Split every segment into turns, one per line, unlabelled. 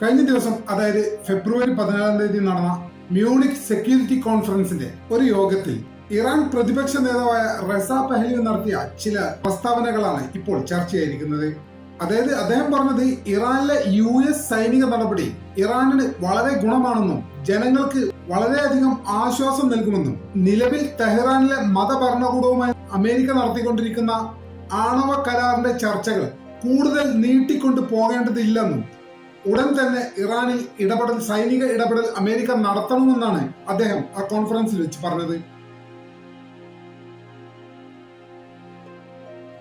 കഴിഞ്ഞ ദിവസം അതായത് ഫെബ്രുവരി പതിനാലാം തീയതി നടന്ന മ്യൂണിക് സെക്യൂരിറ്റി കോൺഫറൻസിന്റെ ഒരു യോഗത്തിൽ ഇറാൻ പ്രതിപക്ഷ നേതാവായ റസ പെഹ്ലി നടത്തിയ ചില പ്രസ്താവനകളാണ് ഇപ്പോൾ ചർച്ചയായിരിക്കുന്നത് അതായത് അദ്ദേഹം പറഞ്ഞത് ഇറാനിലെ യു എസ് സൈനിക നടപടി ഇറാനിന് വളരെ ഗുണമാണെന്നും ജനങ്ങൾക്ക് വളരെയധികം ആശ്വാസം നൽകുമെന്നും നിലവിൽ തെഹ്റാനിലെ മതഭരണകൂടവുമായി അമേരിക്ക നടത്തിക്കൊണ്ടിരിക്കുന്ന ആണവ കരാറിന്റെ ചർച്ചകൾ കൂടുതൽ നീട്ടിക്കൊണ്ടു പോകേണ്ടതില്ലെന്നും ഉടൻ തന്നെ ഇറാനിൽ ഇടപെടൽ സൈനിക ഇടപെടൽ അമേരിക്ക നടത്തണമെന്നാണ് അദ്ദേഹം ആ കോൺഫറൻസിൽ വെച്ച് പറഞ്ഞത്.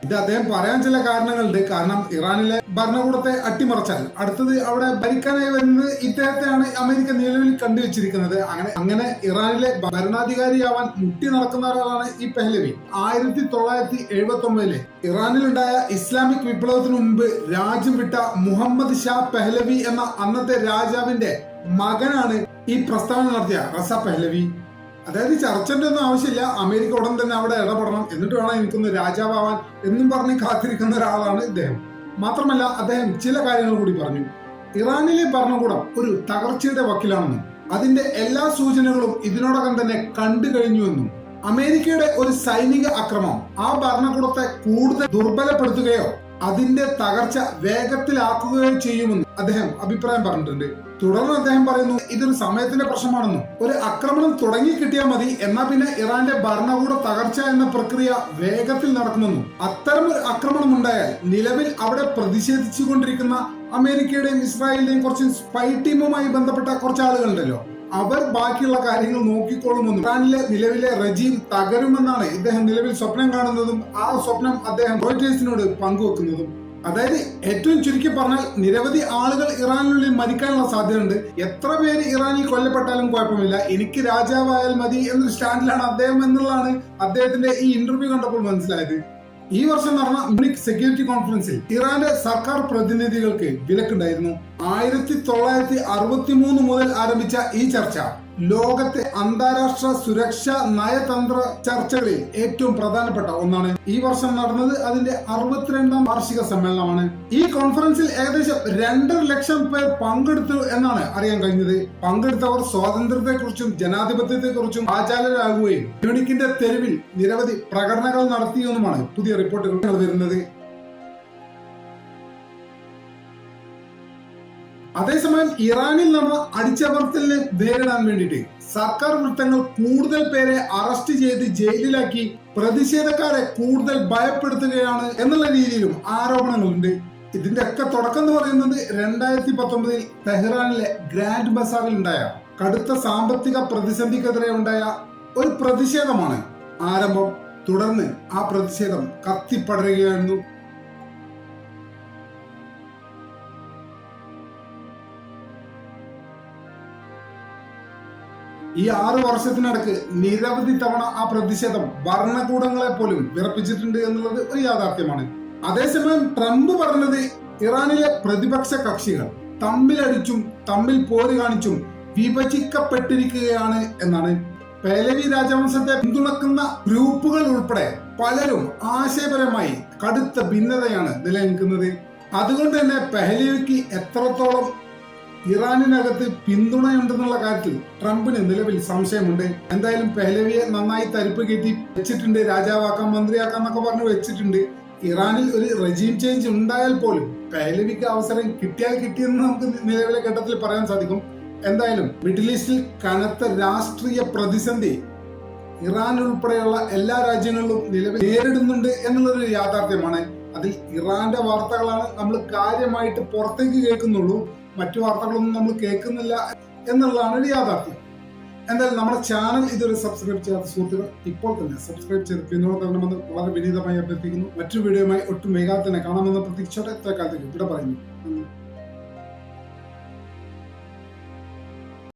ഇത് അദ്ദേഹം പറയാൻ ചില കാരണങ്ങളുണ്ട്. കാരണം ഇറാനിലെ ഭരണകൂടത്തെ അട്ടിമറിച്ചാൽ. അടുത്തത് അവിടെ ഭരിക്കാനായി വരുന്നത് ഇദ്ദേഹത്തെയാണ് അമേരിക്ക നിലവിൽ കണ്ടുവച്ചിരിക്കുന്നത്. അങ്ങനെ അങ്ങനെ ഇറാനിലെ ഭരണാധികാരിയാവാൻ മുട്ടി നടക്കുന്ന ഒരാളാണ് ഈ പെഹ്ലവി. ആയിരത്തി തൊള്ളായിരത്തി എഴുപത്തി ഒമ്പതിലെ ഇറാനിലുണ്ടായ ഇസ്ലാമിക് വിപ്ലവത്തിന് മുമ്പ് രാജ്യം വിട്ട മുഹമ്മദ് ഷാ പെഹ്ലവി എന്ന അന്നത്തെ രാജാവിന്റെ മകനാണ് ഈ പ്രസ്താവന നടത്തിയ റസ പെഹ്ലവി. അതായത് ചർച്ചന്റെ ഒന്നും ആവശ്യമില്ല. അമേരിക്ക ഉടൻ തന്നെ അവിടെ ഇടപെടണം. എന്നിട്ട് വേണം എനിക്കൊന്ന് രാജാവാൻ എന്നും പറഞ്ഞ് കാത്തിരിക്കുന്ന ഒരാളാണ് ഇദ്ദേഹം. മാത്രമല്ല അദ്ദേഹം ചില കാര്യങ്ങൾ കൂടി പറഞ്ഞു. ഇറാനിലെ ഭരണകൂടം ഒരു തകർച്ചയുടെ വക്കിലാണെന്നും അതിന്റെ എല്ലാ സൂചനകളും ഇതിനോടകം തന്നെ കണ്ടു കഴിഞ്ഞുവെന്നും അമേരിക്കയുടെ ഒരു സൈനിക അക്രമം. ആ ഭരണകൂടത്തെ കൂടുതൽ ദുർബലപ്പെടുത്തുകയോ അതിന്റെ തകർച്ച വേഗത്തിലാക്കുകയോ ചെയ്യുമെന്ന് അദ്ദേഹം അഭിപ്രായം പറഞ്ഞിട്ടുണ്ട്. തുടർന്ന് അദ്ദേഹം പറയുന്നു ഇതൊരു സമയത്തിന്റെ പ്രശ്നമാണെന്നും ഒരു ആക്രമണം തുടങ്ങി കിട്ടിയാൽ മതി എന്നാ പിന്നെ ഇറാന്റെ ഭരണകൂട തകർച്ച എന്ന പ്രക്രിയ വേഗത്തിൽ നടക്കുമെന്നും അത്തരം ഒരു ആക്രമണം ഉണ്ടായാൽ നിലവിൽ അവിടെ പ്രതിഷേധിച്ചുകൊണ്ടിരിക്കുന്ന അമേരിക്കയുടെയും ഇസ്രായേലിന്റെയും കുറച്ച് സ്പൈ ടീമുമായി ബന്ധപ്പെട്ട കുറച്ച് ആളുകളുണ്ടല്ലോ അവർ ബാക്കിയുള്ള കാര്യങ്ങൾ നോക്കിക്കൊള്ളുമെന്നും ഇറാനിലെ നിലവിലെ റജീം തകരുമെന്നാണ് ഇദ്ദേഹം നിലവിൽ സ്വപ്നം കാണുന്നതും ആ സ്വപ്നം അദ്ദേഹം റോയിറ്റേഴ്സിനോട് പങ്കുവെക്കുന്നതും. അതായത് ഏറ്റവും ചുരുക്കി പറഞ്ഞാൽ നിരവധി ആളുകൾ ഇറാനിനുള്ളിൽ മരിക്കാനുള്ള സാധ്യതയുണ്ട്. എത്ര പേര് ഇറാനിൽ കൊല്ലപ്പെട്ടാലും കുഴപ്പമില്ല. എനിക്ക് രാജാവായാൽ മതി എന്നൊരു സ്റ്റാൻഡിലാണ് അദ്ദേഹം എന്നുള്ളതാണ് അദ്ദേഹത്തിന്റെ ഈ ഇന്റർവ്യൂ കണ്ടപ്പോൾ മനസ്സിലായത്. ഈ വർഷം നടന്ന മ്യൂണിക് സെക്യൂരിറ്റി കോൺഫറൻസിൽ ഇറാന്റെ സർക്കാർ പ്രതിനിധികൾക്ക് വിലക്കുണ്ടായിരുന്നു. ആയിരത്തി തൊള്ളായിരത്തി അറുപത്തി മൂന്ന് മുതൽ ആരംഭിച്ച ഈ ചർച്ച ലോകത്തെ അന്താരാഷ്ട്ര സുരക്ഷാ നയതന്ത്ര ചർച്ചകളിൽ ഏറ്റവും പ്രധാനപ്പെട്ട ഒന്നാണ്. ഈ വർഷം നടന്നത് അതിന്റെ അറുപത്തിരണ്ടാം വാർഷിക സമ്മേളനമാണ്. ഈ കോൺഫറൻസിൽ ഏകദേശം രണ്ടര ലക്ഷം പേർ പങ്കെടുത്തു എന്നാണ് അറിയാൻ കഴിഞ്ഞത്. പങ്കെടുത്തവർ സ്വാതന്ത്ര്യത്തെക്കുറിച്ചും ജനാധിപത്യത്തെക്കുറിച്ചും ആചാര്യരാകുകയും മ്യൂണിക്കിന്റെ തെരുവിൽ നിരവധി പ്രകടനങ്ങൾ നടത്തിയെന്നുമാണ് പുതിയ റിപ്പോർട്ടുകൾ വരുന്നത്. അതേസമയം ഇറാനിൽ നടന്ന അടിച്ചമർത്തലിനെ നേരിടാൻ വേണ്ടിയിട്ട് സർക്കാർ വൃത്തങ്ങൾ കൂടുതൽ പേരെ അറസ്റ്റ് ചെയ്ത് ജയിലിലാക്കി പ്രതിഷേധക്കാരെ കൂടുതൽ ഭയപ്പെടുത്തുകയാണ് എന്നുള്ള രീതിയിലും ആരോപണങ്ങളുണ്ട്. ഇതിന്റെ ഒക്കെ തുടക്കം എന്ന് പറയുന്നത് രണ്ടായിരത്തി പത്തൊമ്പതിൽ തെഹ്റാനിലെ ഗ്രാൻഡ് ബസാറിൽ ഉണ്ടായ കടുത്ത സാമ്പത്തിക പ്രതിസന്ധിക്കെതിരെ ഉണ്ടായ ഒരു പ്രതിഷേധമാണ് ആരംഭം. തുടർന്ന് ആ പ്രതിഷേധം കത്തിപ്പടരുകയായിരുന്നു. ഈ ആറു വർഷത്തിനടക്ക് നിരവധി തവണ ആ പ്രതിഷേധം ഭരണകൂടങ്ങളെ പോലും വിറപ്പിച്ചിട്ടുണ്ട് എന്നുള്ളത് ഒരു യാഥാർത്ഥ്യമാണ്. അതേസമയം ട്രംപ് പറഞ്ഞത് ഇറാനിലെ പ്രതിപക്ഷ കക്ഷികൾ തമ്മിലടിച്ചും തമ്മിൽ പോര് കാണിച്ചും വിഭജിക്കപ്പെട്ടിരിക്കുകയാണ് എന്നാണ്. പേലവി രാജവംശത്തെ പിന്തുണക്കുന്ന ഗ്രൂപ്പുകൾ ഉൾപ്പെടെ പലരും ആശയപരമായി കടുത്ത ഭിന്നതയാണ് നിലനിൽക്കുന്നത്. അതുകൊണ്ട് തന്നെ പെഹ്ലവിക്ക് എത്രത്തോളം ഇറാനിനകത്ത് പിന്തുണയുണ്ടെന്നുള്ള കാര്യത്തിൽ ട്രംപിന് നിലവിൽ സംശയമുണ്ട്. എന്തായാലും പെഹ്ലവിയെ നന്നായി തരിപ്പ് കയറ്റി വെച്ചിട്ടുണ്ട് രാജാവാക്കാം മന്ത്രിയാക്കാം എന്നൊക്കെ പറഞ്ഞ് വെച്ചിട്ടുണ്ട്. ഇറാനിൽ ഒരു റെജീം ചേഞ്ച് ഉണ്ടായാൽ പോലും പെഹ്ലവിക്ക് അവസരം കിട്ടിയാൽ കിട്ടിയെന്ന് നമുക്ക് നിലവിലെ ഘട്ടത്തിൽ പറയാൻ സാധിക്കും. എന്തായാലും മിഡിൽ ഈസ്റ്റിൽ കനത്ത രാഷ്ട്രീയ പ്രതിസന്ധി ഇറാൻ ഉൾപ്പെടെയുള്ള എല്ലാ രാജ്യങ്ങളിലും നിലവിൽ നേരിടുന്നുണ്ട് എന്നുള്ളൊരു യാഥാർത്ഥ്യമാണ്. അതിൽ ഇറാന്റെ വാർത്തകളാണ് നമ്മൾ കാര്യമായിട്ട് പുറത്തേക്ക് കേൾക്കുന്നുള്ളൂ. മറ്റു വാർത്തകളൊന്നും നമ്മൾ കേൾക്കുന്നില്ല എന്നുള്ളതാണ് ഒരു യാഥാർത്ഥ്യം. എന്തായാലും നമ്മുടെ ചാനൽ ഇതുവരെ സബ്സ്ക്രൈബ് ചെയ്യാത്ത സുഹൃത്തുക്കൾ ഇപ്പോൾ തന്നെ സബ്സ്ക്രൈബ് ചെയ്ത് പിന്നോട് തരണമെന്ന് വളരെ വിനീതമായി അഭ്യർത്ഥിക്കുന്നു. മറ്റു വീഡിയോയുമായി ഒട്ടും വേഗത്തിൽ തന്നെ കാണാമെന്ന പ്രതീക്ഷയോടെ ഇത്ര കാലത്തേക്ക് ഇവിടെ പറയുന്നു.